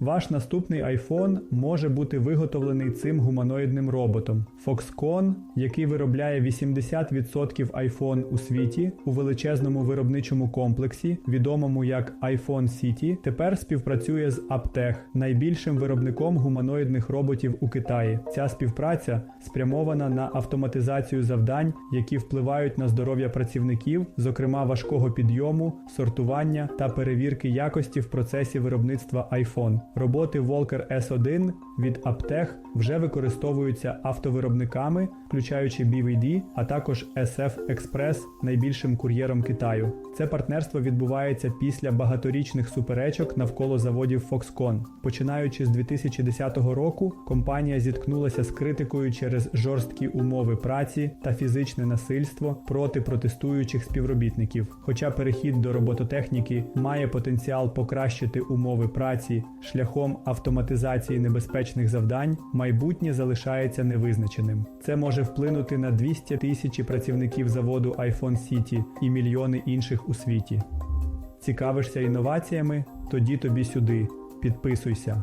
Ваш наступний iPhone може бути виготовлений цим гуманоїдним роботом. Foxconn, який виробляє 80% iPhone у світі у величезному виробничому комплексі, відомому як iPhone City, тепер співпрацює з Aptech, найбільшим виробником гуманоїдних роботів у Китаї. Ця співпраця спрямована на автоматизацію завдань, які впливають на здоров'я працівників, зокрема важкого підйому, сортування та перевірки якості в процесі виробництва iPhone. Роботи Walker S1 від Aptech вже використовуються автовиробниками, включаючи BVD, а також SF Express, найбільшим кур'єром Китаю. Це партнерство відбувається після багаторічних суперечок навколо заводів Foxconn. Починаючи з 2010 року, компанія зіткнулася з критикою через жорсткі умови праці та фізичне насильство проти протестуючих співробітників. Хоча перехід до робототехніки має потенціал покращити умови праці шляхом автоматизації небезпечних завдань, майбутнє залишається невизначеним. Це може вплинути на 200 тисяч працівників заводу iPhone City і мільйони інших у світі. Цікавишся інноваціями? Тоді тобі сюди. Підписуйся.